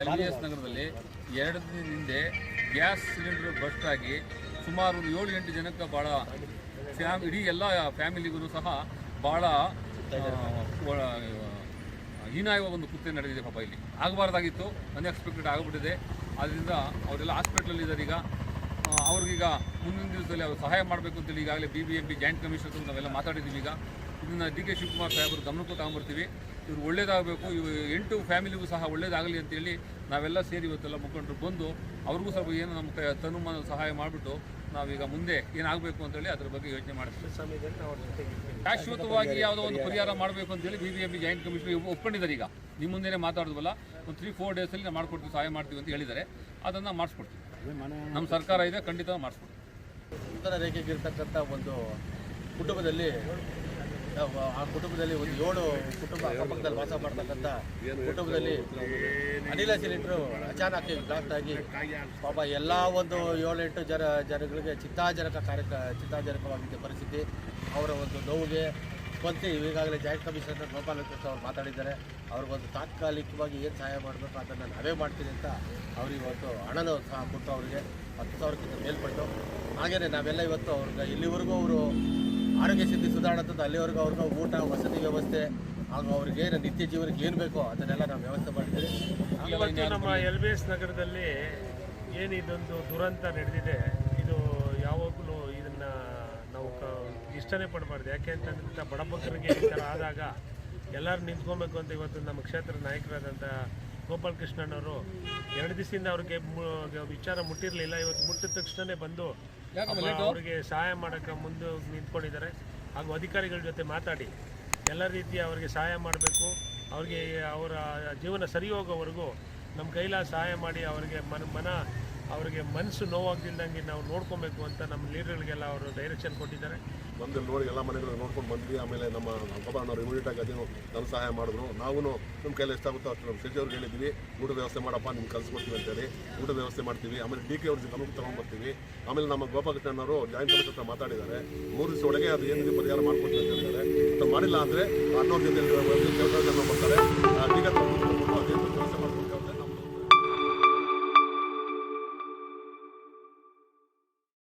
S ನಗರದಲ್ಲಿ ಎರಡು ದಿನ ಹಿಂದೆ ಗ್ಯಾಸ್ ಸಿಲಿಂಡರ್ ಬಸ್ಟ್ ಆಗಿ ಸುಮಾರು ಒಂದು ಏಳು ಎಂಟು ಜನಕ್ಕೆ ಭಾಳ ಫ್ಯಾಮ್ ಇಡೀ ಎಲ್ಲ ಫ್ಯಾಮಿಲಿಗೂ ಸಹ ಭಾಳ ಹೀನಾಯುವ ಒಂದು ಕೃತ್ಯ ನಡೆದಿದೆ ಪಾಪ ಇಲ್ಲಿ. ಆಗಬಾರ್ದಾಗಿತ್ತು ಅನ್ಎಕ್ಸ್ಪೆಕ್ಟೆಡ್ ಆಗಿಬಿಟ್ಟಿದೆ. ಆದ್ದರಿಂದ ಅವರೆಲ್ಲ ಹಾಸ್ಪಿಟ್ಲಲ್ಲಿ ಇದ್ದಾರೆ ಈಗ ಅವ್ರಿಗೀಗ ಮುಂದಿನ ದಿವಸದಲ್ಲಿ ಅವ್ರು ಸಹಾಯ ಮಾಡಬೇಕು ಅಂತೇಳಿ ಈಗಾಗಲೇ B B M P joint commissioner ನಾವೆಲ್ಲ ಮಾತಾಡಿದ್ದೀವಿ ಈಗ. ಇದನ್ನು ಡಿ ಕೆ ಶಿವಕುಮಾರ್ ಸಾಹೇಬರು ಗಮನಕ್ಕೂ ತಗೊಂಬರ್ತೀವಿ. ಇವ್ರು ಒಳ್ಳೇದಾಗಬೇಕು, ಇವು ಎಂಟು ಫ್ಯಾಮಿಲಿಗೂ ಸಹ ಒಳ್ಳೇದಾಗಲಿ ಅಂತೇಳಿ ನಾವೆಲ್ಲ ಸೇರಿ ಇವತ್ತೆಲ್ಲ ಮುಖಂಡರು ಬಂದು ಅವ್ರಿಗೂ ಸ್ವಲ್ಪ ಏನು ನಮ್ಮ ಕೈ ತನುಮಾನ ಸಹಾಯ ಮಾಡಿಬಿಟ್ಟು ನಾವೀಗ ಮುಂದೆ ಏನಾಗಬೇಕು ಅಂತೇಳಿ ಅದ್ರ ಬಗ್ಗೆ ಯೋಚನೆ ಮಾಡ್ತೀವಿ. ಶಾಶ್ವತವಾಗಿ ಯಾವುದೋ ಒಂದು ಪರಿಹಾರ ಮಾಡಬೇಕು ಅಂತೇಳಿ B B M P joint commission ಒಪ್ಕೊಂಡಿದ್ದಾರೆ ಈಗ. ನಿಮ್ಮ ಮುಂದೆನೇ ಮಾತಾಡೋದಲ್ಲ, ಒಂದು ತ್ರೀ ಫೋರ್ ಡೇಸಲ್ಲಿ ನಾವು ಮಾಡ್ಕೊಡ್ತೀವಿ, ಸಹಾಯ ಮಾಡ್ತೀವಿ ಅಂತ ಹೇಳಿದ್ದಾರೆ. ಅದನ್ನು ಮಾಡಿಸ್ಕೊಡ್ತೀವಿ. ನಮ್ಮ ಸರ್ಕಾರ ಇದೆ, ಖಂಡಿತ ಮಾಡಿಸ್ಕೊಡ್ತೀವಿ. ಉತ್ತರ ರೇಖೆಗಿರ್ತಕ್ಕಂಥ ಒಂದು ಕುಟುಂಬದಲ್ಲಿ ಆ ಕುಟುಂಬದಲ್ಲಿ ಒಂದು ಏಳು ಕುಟುಂಬ ಅಕ್ಕಪಕ್ಕದಲ್ಲಿ ವಾಸ ಮಾಡ್ತಕ್ಕಂಥ ಕುಟುಂಬದಲ್ಲಿ ಅನಿಲ ಸಿಲಿಂಡ್ರು ಅಚಾನಕ್ ಬ್ಲಾಸ್ಟ್ ಆಗಿ ಪಾಪ ಎಲ್ಲ ಒಂದು ಏಳೆಂಟು ಜನ ಜನಗಳಿಗೆ ಚಿತ್ತಾಜನಕ ಕಾರ್ಯಕ ಚಿತ್ತಾಜನಕವಾಗಿದ್ದ ಪರಿಸ್ಥಿತಿ. ಅವರ ಒಂದು ನೋವಿಗೆ ಸ್ಪಂದಿಸಿ ಈಗಾಗಲೇ ಜಾಯಿಂಟ್ ಕಮಿಷನರ್ ಗೋಪಾಲ ಅವರು ಮಾತಾಡಿದ್ದಾರೆ. ಅವ್ರಿಗೊಂದು ತಾತ್ಕಾಲಿಕವಾಗಿ ಏನು ಸಹಾಯ ಮಾಡಬೇಕು ಅದನ್ನು ನಾವೇ ಮಾಡ್ತೀನಿ ಅಂತ ಅವ್ರಿಗೆ ಇವತ್ತು ಹಣನ ಸಹ ಕೊಟ್ಟು ಅವರಿಗೆ ಹತ್ತು ಸಾವಿರಕ್ಕಿಂತ ಮೇಲ್ಪಟ್ಟು. ಹಾಗೆಯೇ ನಾವೆಲ್ಲ ಇವತ್ತು ಅವ್ರಿಗೆ ಇಲ್ಲಿವರೆಗೂ ಅವರು ಆರೋಗ್ಯ ಸ್ಥಿತಿ ಸುಧಾರಣೆ ಅಲ್ಲಿವರೆಗೂ ಅವ್ರಿಗೆ ಊಟ ವಸತಿ ವ್ಯವಸ್ಥೆ ಹಾಗೂ ಅವ್ರಿಗೆ ಏನು ನಿತ್ಯ ಜೀವನಕ್ಕೆ ಏನು ಬೇಕೋ ಅದನ್ನೆಲ್ಲ ನಾವು ವ್ಯವಸ್ಥೆ ಮಾಡ್ತೀವಿ ನಮ್ಮ ಎಲ್ ಬಿ ಎಸ್ ನಗರದಲ್ಲಿ ಏನು ಇದೊಂದು ದುರಂತ ನಡೆದಿದೆ ಇದು ಯಾವಾಗಲೂ ಇದನ್ನ ನಾವು ಕ ಇಷ್ಟನೇ ಪಡಬಾರ್ದು. ಯಾಕೆ ಅಂತಂದ್ರೆ ಬಡಪಕ್ಕರಿಗೆ ಈ ಥರ ಆದಾಗ ಎಲ್ಲರೂ ನಿಂತ್ಕೊಬೇಕು ಅಂತ ಇವತ್ತು ನಮ್ಮ ಕ್ಷೇತ್ರ ನಾಯಕರಾದಂಥ ಗೋಪಾಲ್ ಕೃಷ್ಣಣ್ಣವರು ಎರಡು ದಿವಸದಿಂದ ಅವ್ರಿಗೆ ವಿಚಾರ ಮುಟ್ಟಿರಲಿಲ್ಲ. ಇವತ್ತು ಮುಟ್ಟಿದ ತಕ್ಷಣವೇ ಬಂದು ಅವ್ರಿಗೆ ಸಹಾಯ ಮಾಡೋಕ್ಕೆ ಮುಂದೆ ನಿಂತ್ಕೊಂಡಿದ್ದಾರೆ. ಹಾಗೂ ಅಧಿಕಾರಿಗಳ ಜೊತೆ ಮಾತಾಡಿ. ಎಲ್ಲ ರೀತಿಯ ಅವರಿಗೆ ಸಹಾಯ ಮಾಡಬೇಕು. ಅವ್ರಿಗೆ ಅವರ ಜೀವನ ಸರಿ ಹೋಗೋವರೆಗೂ ನಮ್ಮ ಕೈಲಾದ ಸಹಾಯ ಮಾಡಿ ಅವರಿಗೆ ಮನ ಮನ ಅವರಿಗೆ ಮನಸ್ಸು ನೋವಾಗ್ದಿಲ್ದಂಗೆ ನಾವು ನೋಡ್ಕೊಬೇಕು ಅಂತ ನಮ್ಮ ಲೀಡರ್ಗಳಿಗೆಲ್ಲ ಅವರು ಡೈರೆಕ್ಷನ್ ಕೊಟ್ಟಿದ್ದಾರೆ. ಬಂದು ನೋಡಿ, ಎಲ್ಲ ಮನೆಗಳು ನೋಡ್ಕೊಂಡು ಬಂದ್ವಿ. ಆಮೇಲೆ ನಮ್ಮ ಅವರು ಇಮಿಡಿಯೇಟ್ ಆಗಿ ಅದೇನು ನಮ್ಮ ಸಹಾಯ ಮಾಡಿದ್ರು. ನಾವು ನಿಮ್ಮ ಕೈಯಲ್ಲಿ ಎಷ್ಟಾಗುತ್ತೋ ಅಷ್ಟು ನಮ್ಮ ಸಚಿವರಿಗೆ ಹೇಳಿದ್ವಿ. ಊಟದ ವ್ಯವಸ್ಥೆ ಮಾಡಪ್ಪ, ನಿಮ್ಗೆ ಕಲಿಸ್ಕೊಡ್ತೀವಿ ಅಂತೇಳಿ. ಊಟದ ವ್ಯವಸ್ಥೆ ಮಾಡ್ತೀವಿ. ಆಮೇಲೆ ಡಿ ಕೆ ಅವ್ರ ಗಮನಕ್ಕೆ ತಗೊಂಡ್ಬರ್ತೀವಿ. ಆಮೇಲೆ ನಮ್ಮ ಗೋಪಾಲಕೃಷ್ಣನವರು ಜಾಯಿಂಟ್ ಕಮಿಷನ್ ಹತ್ರ ಮಾತಾಡಿದ್ದಾರೆ. ಮೂರು ದಿವಸ ಒಳಗೆ ಅದು ಏನಿದೆ ಪರಿಹಾರ ಮಾಡ್ಕೊಡ್ತೀವಿ ಅಂತ ಹೇಳಿದ್ದಾರೆ. ಮಾಡಿಲ್ಲ ಅಂದರೆ ಅನ್ನೋ ಜೊತೆ ಬರ್ತಾರೆ